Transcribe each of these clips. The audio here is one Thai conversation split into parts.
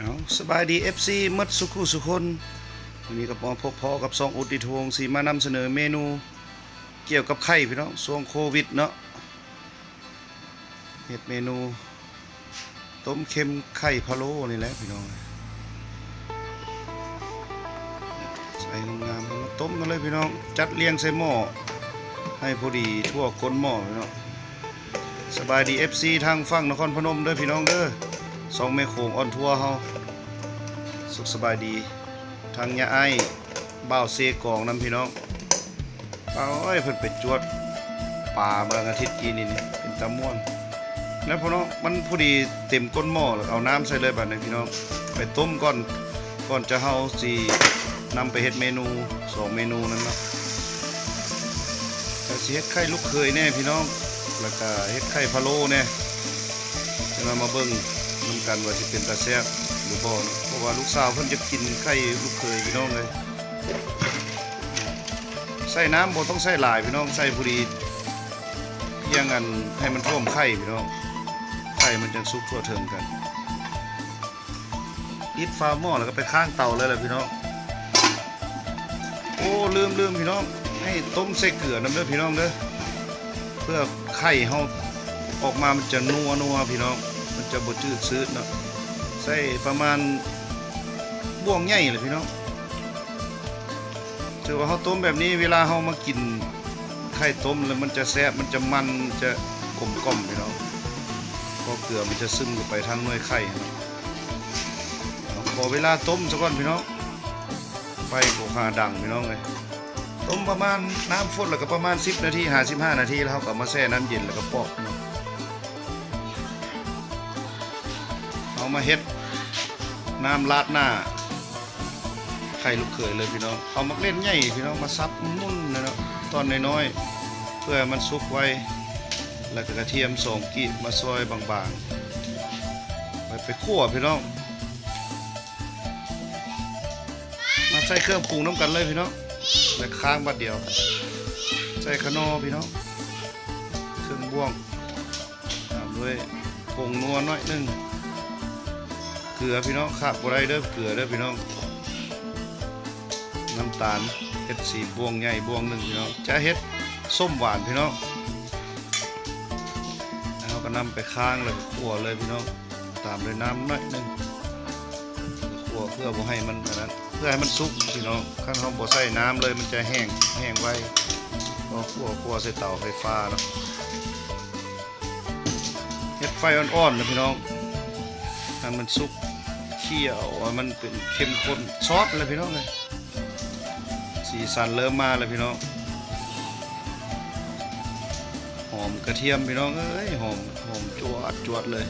เอาสบายดี FC มัดสุขุสุคนวันนี้กับหมอพบพอกับซองอุติทวงสีมานำเสนอเมนูเกี่ยวกับไข่พี่น้องช่วงโควิดเนาะเฮ็ดเมนู ต้มเค็มไข่พะโล้นี่แหละพี่น้องใส่งามมาต้มกันเลยพี่น้องจัดเรียงใส่หม้อให้พอดีทั่วก้นหม้อพี่น้องสบายดี FC ทางฝั่งนครพนมเด้อพี่น้องเด้อ สองแม่โขงอ่อนทั่วเฮาสุขสบายดีทางยาไอ้บ่าวเซกองน้ำพี่น้องบ่าวอ้อยเพิ่นไปจวดป่าเมื่ออาทิตย์กี้นี่นี่เป็นตะม่วนแล้วพี่น้องมันพอดีเต็มก้นหม้อแล้วเอาน้ำใส่เลยบัดนี้พี่น้องไปต้มก่อนก่อนจะเฮาสินำไปเฮ็ดเมนูสองเมนูนั้นเนาะแต่สิเฮ็ดไข่ลูกเคยแน่พี่น้อง แล้วก็เฮ็ดไข่พะโล้แน่จะมาเบิ่ง นำกันว่าสิเป็นตาแซ่บหรือบ่เนเพราะว่าลูกสาวเพิ่นจะกินไข่ลูกเคยพี่น้องเลยใส่น้ำบ่ต้องใส่หลายพี่น้องใส่พอดีเพียงอันให้มันท่วมไข่พี่น้องไข่มันจะสุกทั่วถึงกันปิดฝาหม้อแล้วก็ไปข้างเตาเลยแหละพี่น้องโอ้ลืมลืมพี่น้องให้ต้มใส่เกลือน้ำเด้อพี่น้องเด้อเพื่อไข่เฮาออกมามันจะนัวนัวพี่น้อง จะบดจืดชืดเนาะใส่ประมาณบ่วงใหญ่เลยพี่น้องถือว่าเขาต้มแบบนี้เวลาเขามากินไข่ต้มแล้วมันจะแซ่บมันจะมันจะกลมกล่อมพี่น้องเพราะเกลือมันจะซึมเข้าไปทั้งหน่วยไข่ขอเวลาต้มสักก่อนพี่น้องไฟโขหาดังพี่น้องเลยต้มประมาณน้ำฟดแล้วก็ประมาณ 10 นาที55นาทีแล้วเขาก็มาแช่น้ำเย็นแล้วก็ปอกเนาะ เอามาเฮ็ดน้ำราดหน้าไข่ลูกเขยเลยพี่น้องเอามักเล่นใหญ่พี่น้องมาซับมุ่นนะเนาะตอนน้อยๆเพื่อมันสุกไวแล้วก็กระเทียมสองกีบมาซอยบางๆไปไปคั่วพี่น้องมาใส่เครื่องปรุงน้ำกันเลยพี่น้องแล้วค้างบัดเดียว ใส่ขนอพี่น้องเครื่องบ่วงตามด้วยผงนัวน้อยนึง เกลือพี่น้องขาดบ่ได้เด้อเกลือเด้อพี่น้อง น้ำตาลเฮ็ดสีบวงใหญ่บวงหนึ่งพี่น้องจะเฮ็ดส้มหวานพี่น้องแล้วก็นำไปค้างเลยขั่วเลยพี่น้องตามด้วยน้ำน้อยหนึงขั่วเพื่อบ่ให้มันนนั้นเพื่อให้มันสุกพี่น้องขั้นเราบ่ใส่น้ำเลยมันจะแห้งแห้งไว้ก็ขั่วขั่วใส่เตาไฟฟ้าเนาะเฮ็ดไฟอ่อนๆนะพี่น้องให้มันสุก เคี่ยวว่ามันเป็นเข้มข้นซอสเลยพี่น้องเลยสีสันเริ่มมาแล้วพี่น้องหอมกระเทียมพี่น้องเอ้ยหอมหอมจวดจวดเลย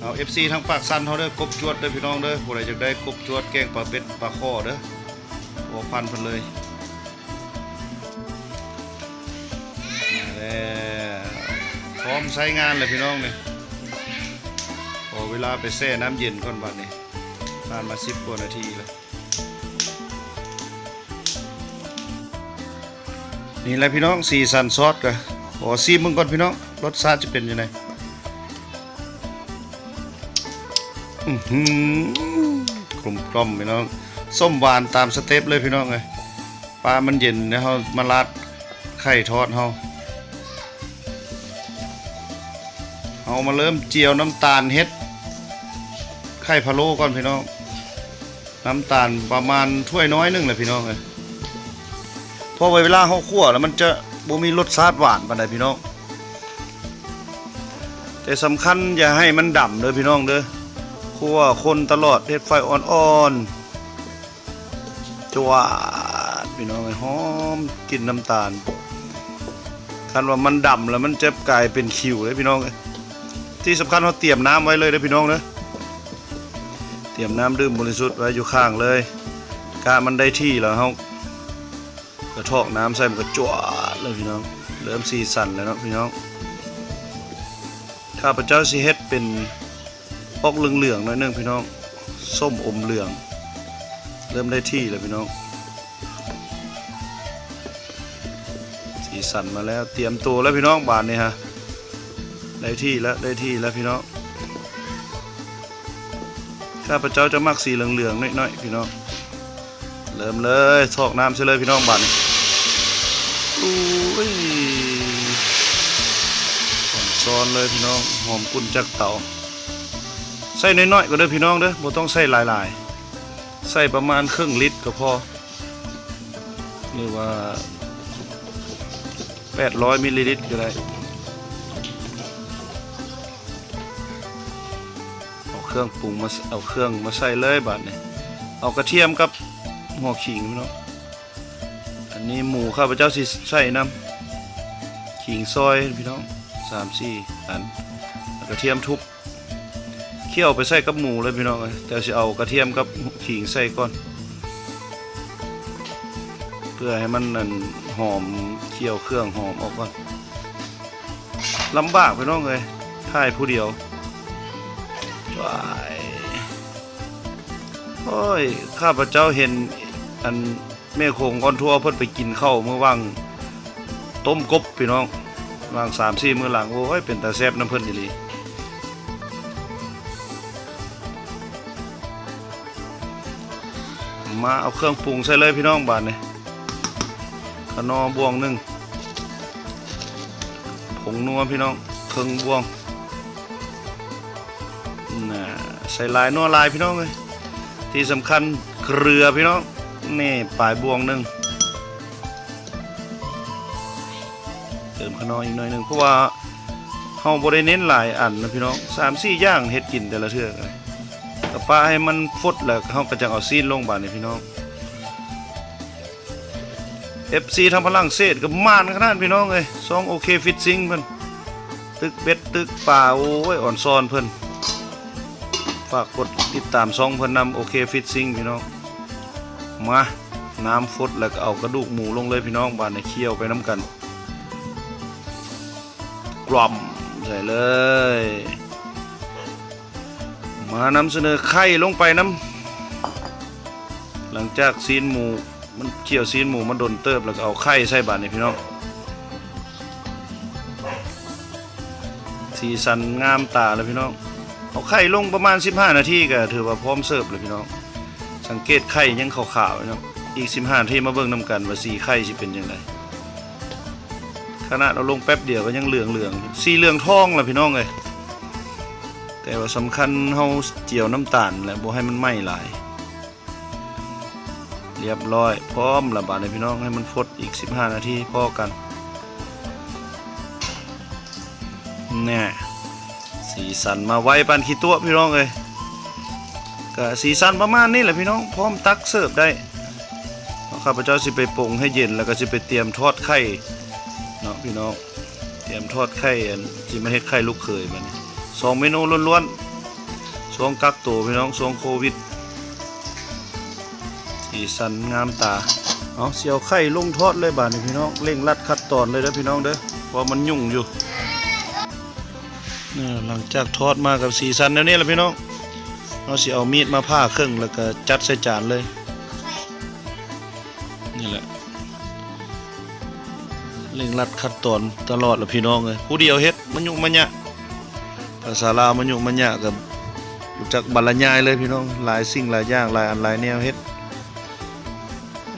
เอา FC ทางปากสันเขาเด้อกบจวดเด้อพี่น้องเด้อผู้ใดจะได้กบจวดแกงปลาเป็ดปลาข้อเด้อโอ้พันพิ่นเลยมาแล้วพร้อมใช้งานเลยพี่น้องเนี่ย พอเวลาไปแช่น้ำเย็นก่อนบัดนี้ผ่านมาสิบกว่านาทีแล้วนี่แหละพี่น้องสีสันซอสกันขอซีมึงก่อนพี่น้องรสชาติจะเป็นยังไงกลมกล่อมพี่น้องส้มหวานตามสเต็ปเลยพี่น้องเลยปลามันเย็นเนี่ยเขามาราดไข่ทอดเขาเอามาเริ่มเจียวน้ำตาลเฮ็ด ไข่พะโล้ก่อนพี่น้อง น้ำตาลประมาณถ้วยน้อยหนึงเลยพี่น้องเลยพอเวลาเขาคั่วแล้วมันจะบ่มีรสชาติหวานปานใดพี่น้อง แต่สำคัญอย่าให้มันดำเด้อพี่น้องเด้อคั่วคนตลอดเฮ็ดไฟอ่อนๆจวดพี่น้องเอ้ยหอมกลินน้ำตาลคันว่ามันดำแล้วมันจะกลายเป็นคิวเลยพี่น้องเอ้ยที่สำคัญเราเตรียมน้ำไว้เลยนะพี่น้องนะ เตรียมน้ำดื่มบริสุทธิ์ไว้อยู่ข้างเลยกามันได้ที่แล้วเขากระทอกน้ำใส่มันก็จวดเลยพี่น้อง เริ่มสีสันแล้วเนาะพี่น้อง ข้าพเจ้าสีเฮ็ดเป็นออกเหลืองๆหน่อยนึงพี่น้อง ส้มอมเหลือง เริ่มได้ที่แล้วพี่น้อง สีสันมาแล้ว เตรียมตัวแล้วพี่น้องบานนี้ฮะ ได้ที่แล้วได้ที่แล้วพี่น้อง ข้าพเจ้าจะมักสีเหลืองๆน้อยๆพี่น้องเริ่มเลยทอกน้ำใช่เลยพี่น้องบัดนอุ้ยหอมซ้อนเลยพี่น้องหอมกุนจากเตาใส่น้อยๆก็เด้อพี่น้องเด้อบ่ต้องใส่หลายๆใส่ประมาณครึ่งลิตรก็พอหรือว่า800มิลลิลิตรก็ได้ เครื่องปรุงมาเอาเครื่องมาใส่เลยบัดนี้เอากระเทียมกับหัวขิงพี่น้องอันนี้หมูข้าพเจ้าสิใส่น้ำขิงซอยพี่น้องสามสี่อันกระเทียมทุบเคี่ยวไปใส่กับหมูเลยพี่น้องเอ้ยแต่จะเอากระเทียมกับขิงใส่ก่อน เพื่อให้มันนั่นหอมเคี่ยวเครื่องหอมออกก่อนลำบากพี่น้องเลยถ่ายผู้เดียว วายโอ้ย ข้าพเจ้าเห็นอันแม่โคงออนทัวเพิ่นไปกินข้าวเมื่อว่างต้มกบพี่น้องวางสามสี่มือหลังโอ้ยเป็นตาแซบน้ำเพิ่นอีหลีมาเอาเครื่องปรุงใส่เลยพี่น้องบาดนี่ยขนอบวงหนึ่งผงนัวพี่น้องเครื่องบวง ส่ลายนัวลายพี่น้องเลยที่สำคัญเกลือพี่น้องนี่ปลายบวงหนึ่งเติมขนออีกหน่อยหนึ่งเพราะว่าเฮาบ่ได้เน้นหลายอันนะพี่น้องสามสี่อย่างเฮ็ดกินแต่ละเทื่อกันก็ปลาให้มันฟดแล้วเฮาก็จะเอาซีนลงบาดนี่พี่น้อง FC ทางพลังเศษก็มานขนาดพี่น้องเลยซองโอเคฟิตซิงเพิ่นตึกเบ็ดตึกป่าโอ้ยอ่อนซอนเพิ่น ฝากกดติดตามช่องเพื่อนนำโอเคฟิตซิงพี่น้องมาน้ำฟดแล้วก็เอากระดูกหมูลงเลยพี่น้องบานในเคี่ยวไปน้ำกัน กล่อมใส่เลย มานำเสนอไข่ลงไปน้ำหลังจากซีนหมูมันเคี่ยวซีนหมูมันโดนเติบแล้วก็เอาไข่ใส่บานนี่พี่น้องสีสันงามตาเลยพี่น้อง เอาไข่ลงประมาณ 15 นาทีก็ถือว่าพร้อมเสิร์ฟเลยพี่น้อง สังเกตไข่ยังขาวๆเนะอีก 15นาทีมาเบิ่งนำกันว่าสีไข่สิเป็นยังไงขนาดเราลงแป๊บเดียวก็ยังเหลืองเหลืองๆสีเหลืองทองล่ะพี่น้องเลยแต่ว่าสำคัญเฮาเจียวน้ำตาลแหละบ่ให้มันไหม้หลาย เรียบร้อยพร้อมระบาดเลยพี่น้องให้มันฟดอีก 15 นาทีพอกันแน่ สีสันมาไว้ปันขี้ตัวพี่น้องเลยก็สีสันประมาณนี้แหละพี่น้องพร้อมตักเสิร์ฟได้ข้าพเจ้าสิไปปรุงให้เย็นแล้วก็สิไปเตรียมทอดไข่เนาะพี่น้องเตรียมทอดไข่อันที่มาเฮ็ดไข่ลูกเขยมันสองเมนูล้วนๆช่วงกักตัวพี่น้องช่วงโควิดสีสันงามตาเอาเสียวไข่ลงทอดเลยบาดนี้พี่น้องเร่งรัดขั้นตอนเลยเด้อพี่น้องเด้อเพราะมันยุ่งอยู่ หลังจากทอดมากับสีสันแล้วนี่แหละพี่น้องเราสิเอามีดมาผ่าครึ่งแล้วก็จัดใส่จานเลย นี่แหละเร่งรัดขั้นตอนตลอดละพี่น้องเลยผู้เดียวเฮ็ดมันยุ่งมันยะภาษาลาวมันยุ่งมันยะกับจักบรรยายเลยพี่น้องหลายสิ่งหลายอย่างหลายอันหลายแนวเฮ็ด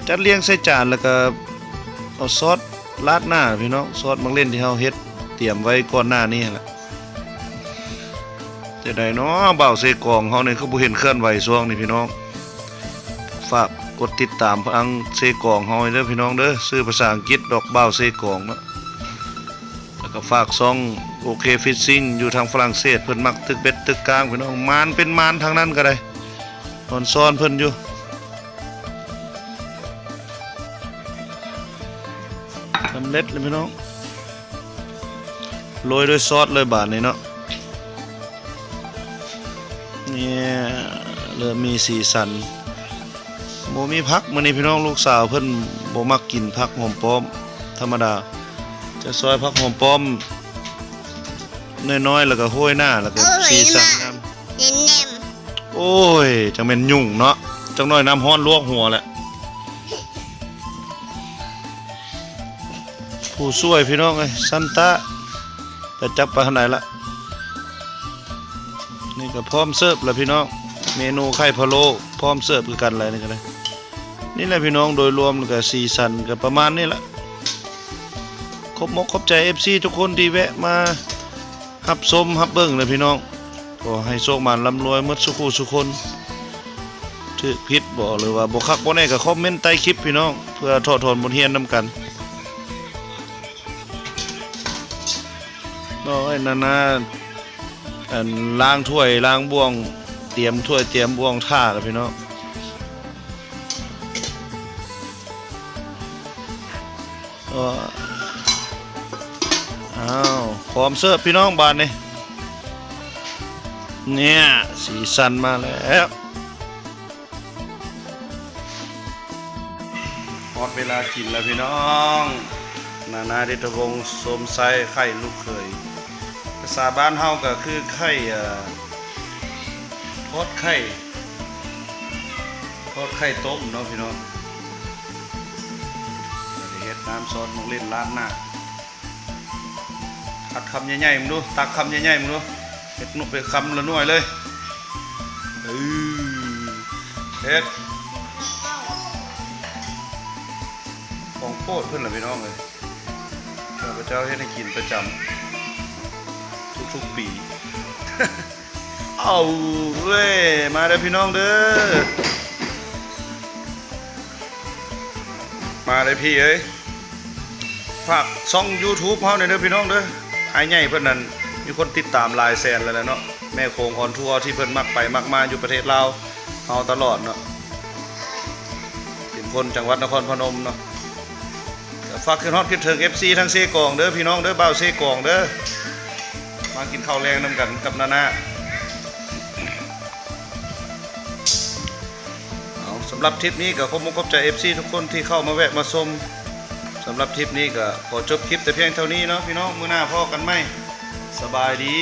จัดเรียงใส่จานแล้วก็เอาซอสราดหน้าพี่น้องซอสมังเล่นที่เฮาเฮ็ดเตรียมไว้ก่อนหน้านี้แหละ จะได้เนาะเบาเซกองเขาเนี่ยเขาบ่เห็นเคลื่อนไหวช่วงนี้พี่น้องฝากกดติดตามพังเซกองเฮาเด้อพี่น้องเด้อซื้อภาษาอังกฤษดอกเบาเซกองเนาะแล้วก็ฝากซองโอเคฟิชซิ่งอยู่ทางฝรั่งเศสเพิ่นมักตึกเบ็ดตึกกลางพี่น้องมานเป็นมานทางนั้นก็ได้ตอนซ้อนเพิ่นอยู่สำเร็จเลยพี่น้องโรยด้วยซอสเลยบาทนี้เนาะ เริ่มมีสีสันโมมีพักมื้อนี้พี่น้องลูกสาวเพิ่นบ่มักกินผักหอมป้อม ธรรมดา จะซอยผักหอมป้อมน้อยๆแล้วก็โห้อยหน้าแล้วก็สีสันงามเน้นเนมโอ้ยจังเป็นยุ่งเนาะจังน้อยน้ำร้อนลวกหัวแหละผู้ช่วยพี่น้องเอ้ยซันตาจะจับไปทางไหนละนี่ก็พร้อมเสิร์ฟแล้วพี่น้อง เมนูไข่พะโล้พร้อมเสิร์ฟคือกันอะไรนี่ก็ได้นี่แหละพี่น้องโดยรวมแล้วก็สีสันก็ประมาณนี้ละขอบมกขอบใจ FC ทุกคนที่แวะมารับชมรับเบิ่งเลยพี่น้องขอให้โชคมันร่ำรวยมดสุขูสุคนถือผิดบ่หรือว่าบ่คักบ่แน่ก็คอมเมนต์ใต้คลิปพี่น้อง เพื่อถอดถอนบทเรียนนํกันน้อยนานาอันล้างถ้วยล้างบ่วง เตรียมถ้วยเตรียมบ่วงท่าแล้วพี่น้องก็อ้าวพร้อมเสิร์ฟพี่น้องบานนี่เนี่ยสีสันมาแล้วหมดเวลากินแล้วพี่น้อง นานาดิตวงศ์สมไซไข่ลูกเคยภาษาบ้านเฮาก็คือไข่อ่อ ทอดไข่ ทอดไข่ต้มเนาะพี่น้องเฮ็ดน้ำซอสมงเล่นร้านหน้าตัดคำใหญ่ๆมึงดู ตักคำใหญ่ๆมึงดูเฮ็ดนุ่มไปคำละหน่วยเลยเออเฮ็ดของโปรดเพื่อนเหรอพี่น้องเลยข้าพเจ้าเฮ็ดให้กินประจำทุกๆปี เอาเว้ยมาเด้อพี่น้องเด้อ มาเลยพี่เอ้ยฝากช่อง YouTube เฮาหน่อยเด้อพี่น้องเด้อไอ้ใหญ่เพิ่นนั่นมีคนติดตามหลายแสนแล้วแหละเนาะแม่โคงออนทัวร์ที่เพิ่นมักไปมักมาอยู่ประเทศลาวเฮาตลอดเนาะเป็นคนจังหวัดนครพนมเนาะฝากขึ้นฮอดคิดถึง FC ทั้งเซกองเด้อพี่น้องเด้อบ่าวเซกองเด้อมากินข้าวแรงนํกันกับนานาำหรับทริปนี้ก็ขอบคุณขอบใจเอฟซีทุกคนที่เข้ามาแวะมาชมสำหรับทริปนี้ก็ขอจบคลิปแต่เพียงเท่านี้เนาะพี่น้องมือหน้าพ่อกันไหมสบายดี